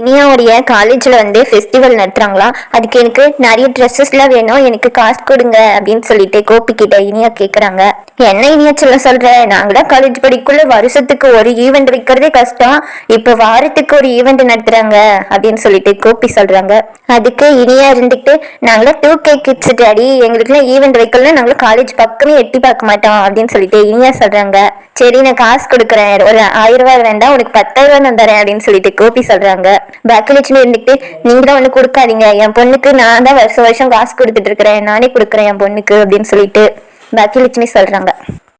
இனியாவுடைய காலேஜில் வந்து ஃபெஸ்டிவல் நடத்துகிறாங்களா அதுக்கு எனக்கு நிறைய ட்ரெஸ்ஸஸ்லாம் வேணும். எனக்கு காசு கொடுங்க அப்படின்னு சொல்லிட்டு கோபி கிட்ட இனியா கேட்குறாங்க என்ன இனியா சொல்ல சொல்கிற நாங்களாம் காலேஜ் படிக்குள்ள வருஷத்துக்கு ஒரு ஈவெண்ட் வைக்கிறதே கஷ்டம். இப்போ வாரத்துக்கு ஒரு ஈவெண்ட் நடத்துகிறாங்க அப்படின்னு சொல்லிட்டு கோபி சொல்கிறாங்க அதுக்கு இனியா இருந்துட்டு நாங்களாம் டூ கே கிட்ஸ் டாடி எங்களுக்குலாம் ஈவெண்ட் வைக்கல நாங்களும் காலேஜ் பக்கமே எட்டி பார்க்க மாட்டோம் அப்படின்னு சொல்லிட்டு இனியா சொல்கிறாங்க சரி நான் காசு கொடுக்குறேன். ஒரு ஆயிரம் ரூபாய் வேண்டாம். உனக்கு பத்தாயிரம் ரூபாய் நான் தரேன் அப்படின்னு சொல்லிட்டு கோபி பேக்கில் பாக்கியலட்சுமி இருந்துட்டு நீங்க தான் ஒண்ணு கொடுக்காதீங்க. என் பொண்ணுக்கு நான் தான் வருஷம் வருஷம் காசு கொடுத்துட்டு இருக்கிறேன். நானே கொடுக்குறேன் என் பொண்ணுக்கு அப்படின்னு சொல்லிட்டு பாக்கியலட்சுமி சொல்றாங்க.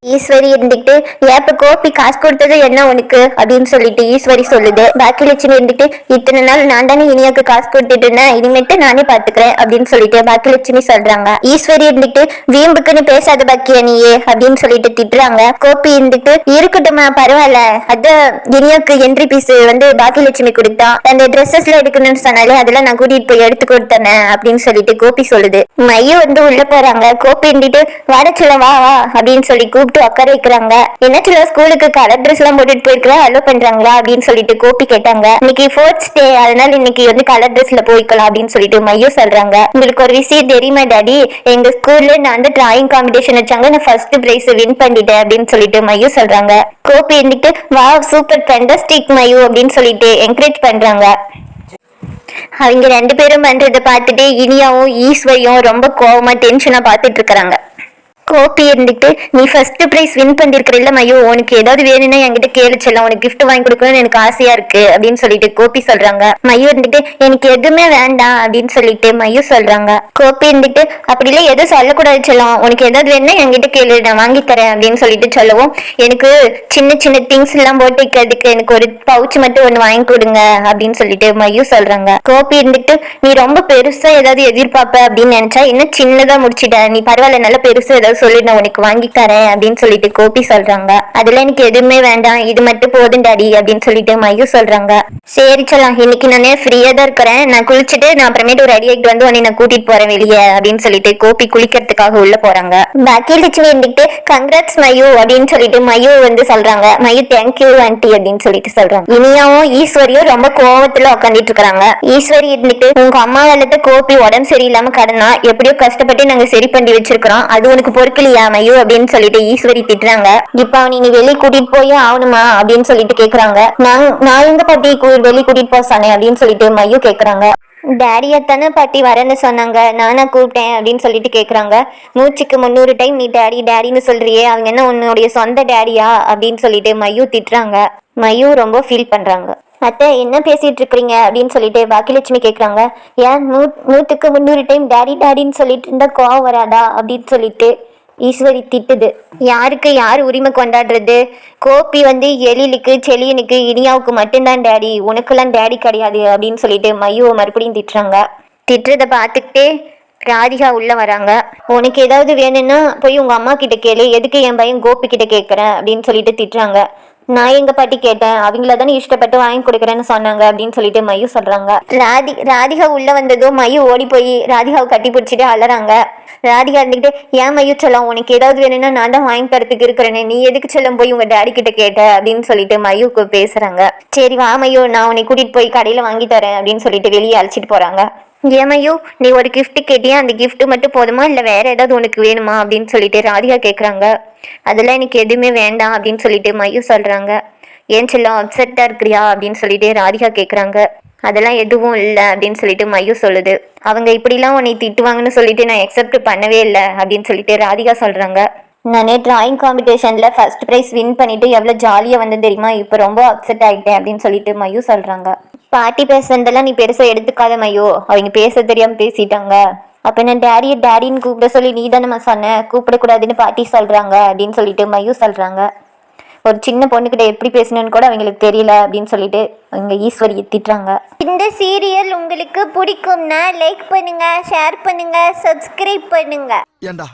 ஈஸ்வரி இருந்துட்டு ஏப்ப கோபி காசு கொடுத்தது என்ன உனக்கு? அப்படின்னு சொல்லிட்டு ஈஸ்வரி சொல்லுது. பாக்கியலட்சுமி இருந்துட்டு இத்தனை நாள் நான் தானே இனியாக்கு காசு கொடுத்துட்டு இருந்தேன். இனிமேட்டு நானே பாத்துக்கிறேன். அப்படின்னு சொல்லிட்டு பாக்கியலட்சுமி சொல்றாங்க. ஈஸ்வரி இருந்துட்டு வீம்புக்குன்னு பேசாத பாக்கியா நீயே? அப்படின்னு சொல்லிட்டு திட்டுறாங்க. கோபி இருந்துட்டு இருக்கட்டுமா பரவாயில்ல. அது இனியாக்கு என்ட்ரி பீஸ் வந்து பாக்கியலட்சுமி கொடுத்தா அந்த ட்ரெஸ்ஸஸ்ல எடுக்கணும்னு சொன்னாலே அதெல்லாம் நான் கூட்டிட்டு போய் எடுத்து கொடுத்தேன் அப்படின்னு சொல்லிட்டு கோபி சொல்லுது. மையம் வந்து உள்ள போறாங்க. கோபி இருந்துட்டு வடச்சுல வா வா. அப்படின்னு சொல்லி கூப்பிட்டு உட்கார வைக்கிறாங்க. என்ன சில ஸ்கூலுக்கு கலர் ட்ரெஸ் எல்லாம் போட்டுட்டு போயிருக்கா அலோ பண்றாங்களா அப்படின்னு சொல்லிட்டு கோபி கேட்டாங்க. இன்னைக்கு ஃபோர்த் டே அதனால இன்னைக்கு வந்து கலர் ட்ரெஸ்ல போய்க்கலாம் அப்படின்னு சொல்லிட்டு மையோ சொல்றாங்க. உங்களுக்கு ஒரு விஷயம் தெரியுமா டாடி எங்க ஸ்கூல்ல நான் வந்து டிராயிங் காம்படிஷன் வச்சாங்க. நான் ஃபர்ஸ்ட் பிரைஸ் வின் பண்ணிட்டேன் அப்படின்னு சொல்லிட்டு மையோ சொல்றாங்க. கோபி இருந்துட்டு வா சூப்பர் ஃபேண்டஸ்டிக் மயு அப்படின்னு சொல்லிட்டு என்கரேஜ் பண்றாங்க. அவங்க ரெண்டு பேரும் பண்றதை பார்த்துட்டு இனியாவும் ஈஸ்வரியும் ரொம்ப கோவமா டென்ஷனா பார்த்துட்டு இருக்கிறாங்க. கோபி இருந்துட்டு நீ ஃபர்ஸ்ட் பிரைஸ் வின் பண்ணிருக்கிறல்ல மையோ உனக்கு ஏதாவது வேணும்னா என்கிட்ட கேளு உனக்கு கிஃப்ட் வாங்கி கொடுக்கணும்னு எனக்கு ஆசையா இருக்கு அப்படின்னு சொல்லிட்டு கோபி சொல்றாங்க. மையோ இருந்துட்டு எனக்கு எதுவுமே வேண்டாம் அப்படின்னு சொல்லிட்டு மையூ சொல்றாங்க. கோபி இருந்துட்டு அப்படி எதுவும் சொல்லக்கூடாது செல்லம் உனக்கு ஏதாவது வேணும்னா என்கிட்ட கேளு நான் வாங்கி தரேன் அப்படின்னு சொல்லிட்டு சொல்லவும். எனக்கு சின்ன சின்ன திங்ஸ் எல்லாம் போட்டு வைக்கிறதுக்கு எனக்கு ஒரு பவுச் மட்டும் ஒண்ணு வாங்கி கொடுங்க அப்படின்னு சொல்லிட்டு மையு சொல்றாங்க. கோபி இருந்துட்டு நீ ரொம்ப பெருசா ஏதாவது எதிர்பார்ப்ப அப்படின்னு நினைச்சா இன்னும் சின்னதா முடிச்சிட்ட நீ பரவாயில்ல நல்ல பெருசா ஏதாவது சொல்லி நான் உனக்கு வாங்கி தரேன் அப்படின்னு சொல்லிட்டு கோபி சொல்றாங்க. அதுல எனக்கு எதுவுமே வேண்டாம் இது மட்டும் போதும் டாடி அப்படின்னு சொல்லிட்டு மயூ சொல்றாங்க. சரி சொல்லலாம் இன்னைக்கு நானே ஃப்ரீயா தான் இருக்கிறேன். நான் குளிச்சுட்டு நான் அப்புறமேட்டு ஒரு ரெடி வந்து உன்னை நான் கூட்டிட்டு போறேன் வெளியே அப்படின்னு சொல்லிட்டு கோபி குளிக்கிறதுக்காக உள்ள போறாங்க. பாக்கிய லட்சுமி இருந்துட்டு கங்க்ராட்ஸ் மயு அப்படின்னு சொல்லிட்டு மயு வந்து சொல்றாங்க. மயு தேங்க்யூ ஆண்டி அப்படின்னு சொல்லிட்டு சொல்றாங்க. இனியாவும் ஈஸ்வரியும் ரொம்ப கோவத்துல உட்காந்துட்டு இருக்கிறாங்க ஈஸ்வரி இருந்துட்டு உங்க அம்மா வேலத்தை கோபி உடம்பு சரியில்லாம கடனா எப்படியோ கஷ்டப்பட்டு நாங்க சரி பண்ணி வச்சிருக்கிறோம். அது உனக்கு பொறுக்கலையா மயு அப்படின்னு சொல்லிட்டு ஈஸ்வரி திட்டுறாங்க. இப்ப அவனை நீ வெளியே கூட்டிட்டு போய் ஆகணுமா அப்படின்னு சொல்லிட்டு கேக்குறாங்க. நான் நான் எங்க பாட்டி கூ- வெளியே கூட்டிட்டு போக சொன்னேன் அப்படின்னு சொல்லிட்டு மையு கேக்குறாங்க. டேடியத்தானே பாட்டி வரேன்னு சொன்னாங்க. நானா கூப்பிட்டேன் அப்படின்னு சொல்லிட்டு கேக்குறாங்க. மூச்சுக்கு முந்நூறு டைம் நீ டேடி டேடின்னு சொல்றியே. அவங்க என்ன உன்னுடைய சொந்த டேடியா அப்படின்னு சொல்லிட்டு மயு திட்டுறாங்க. மயு ரொம்ப ஃபீல் பண்றாங்க. அத்தை என்ன பேசிட்டு இருக்கிறீங்க? அப்படின்னு சொல்லிட்டு பாக்கியலட்சுமி கேக்குறாங்க. ஏன்? நூ நூத்துக்கு முந்நூறு டைம் டேடி டேடின்னு சொல்லிட்டு இருந்தா கோவம் வராதா? அப்படின்னு சொல்லிட்டு ஈஸ்வரி திட்டுது. யாருக்கு யார் உரிமை கொண்டாடுறது? கோபி வந்து எழிலுக்கு செலியனுக்கு இனியாவுக்கு மட்டும்தான் டேடி. உனக்கெல்லாம் டேடி கிடையாது அப்படின்னு சொல்லிட்டு மையுவை மறுபடியும் திட்டுறாங்க. திட்டுறத பார்த்துக்கிட்டே ராதிகா உள்ள வராங்க. உனக்கு ஏதாவது வேணும்னா போய் உங்க அம்மா கிட்ட கேளு. எதுக்கு என் பையன் கோபி கிட்ட கேட்குறேன் அப்படின்னு சொல்லிட்டு திட்டுறாங்க. நான் எங்க பாட்டி கேட்டேன்? அவங்கள தானே இஷ்டப்பட்டு வாங்கி கொடுக்குறேன்னு சொன்னாங்க அப்படின்னு சொல்லிட்டு மயு சொல்றாங்க. ராதி ராதிகா உள்ள வந்ததும் மயு ஓடி போய் ராதிகாவை கட்டி பிடிச்சிட்டு அலறாங்க. ராதிகா இருந்துக்கிட்டு ஏன் மயு சொல்லலாம் உனக்கு ஏதாவது வேணும்னா நான் தான் வாங்கி தரத்துக்கு இருக்கிறேனே. நீ எதுக்கு சொல்லும் போய் உங்க டேடி கிட்ட கேட்ட? அப்படின்னு சொல்லிட்டு மயுக்கு பேசுறாங்க. சரி வா மயு நான் உன்னை கூட்டிட்டு போய் கடையில வாங்கி தரேன் அப்படின்னு சொல்லிட்டு வெளியே அழைச்சிட்டு போறாங்க. ஏமையோ நீ ஒரு கிஃப்ட் கேட்டியா? அந்த கிஃப்ட் மட்டும் போதுமா? இல்ல வேற ஏதாவது உனக்கு வேணுமா? அப்படின்னு சொல்லிட்டு ராதிகா கேக்குறாங்க. அதெல்லாம் எனக்கு எதுவுமே வேண்டாம் அப்படின்னு சொல்லிட்டு மயூ சொல்றாங்க. ஏன் செல்லம் அப்செட்டா இருக்கிறியா? அப்படின்னு சொல்லிட்டு ராதிகா கேக்குறாங்க. அதெல்லாம் எதுவும் இல்லை அப்படின்னு சொல்லிட்டு மயூ சொல்லுது. அவங்க இப்படிலாம் உன்னை திட்டுவாங்கன்னு சொல்லிட்டு நான் எக்ஸப்ட் பண்ணவே இல்லை அப்படின்னு சொல்லிட்டு ராதிகா சொல்றாங்க. நானே டிராயிங் காம்படிஷன்ல ஃபர்ஸ்ட் ப்ரைஸ் வின் பண்ணிட்டு எவ்வளவு ஜாலியா வந்து தெரியுமா? இப்போ ரொம்ப அப்செட் ஆயிட்டேன் அப்படின்னு சொல்லிட்டு மயூ சொல்றாங்க. பாட்டி பேசுனதெல்லாம் நீ பெருசா எடுத்துக்காத மயு. அவங்க பேச தெரியாம பேசிட்டாங்க. அப்ப நான் டேடியை டேடின்னு கூப்பிட சொல்லி நீ தானே சொன்ன? கூப்பிடக்கூடாதுன்னு பாட்டி சொல்றாங்க அப்படின்னு சொல்லிட்டு மயு சொல்றாங்க. ஒரு சின்ன பொண்ணுகிட்ட எப்படி பேசணும்னு கூட அவங்களுக்கு தெரியல அப்படின்னு சொல்லிட்டு அவங்க ஈஸ்வரியை திட்டுறாங்க. இந்த சீரியல் உங்களுக்கு பிடிக்கும்னா லைக் பண்ணுங்க ஷேர் பண்ணுங்க சப்ஸ்கிரைப் பண்ணுங்க. ஏண்டா?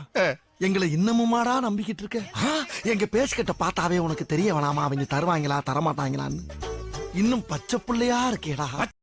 எங்களை இன்னமுமாடா நம்பிக்கிட்டு இருக்க? எங்க பேசிக்கிட்ட பார்த்தாவே உனக்கு தெரிய வேணாமா? அவங்க தருவாங்களா தரமாட்டாங்களான்னு. இன்னும் பச்சை பிள்ளையா இருக்கேடா.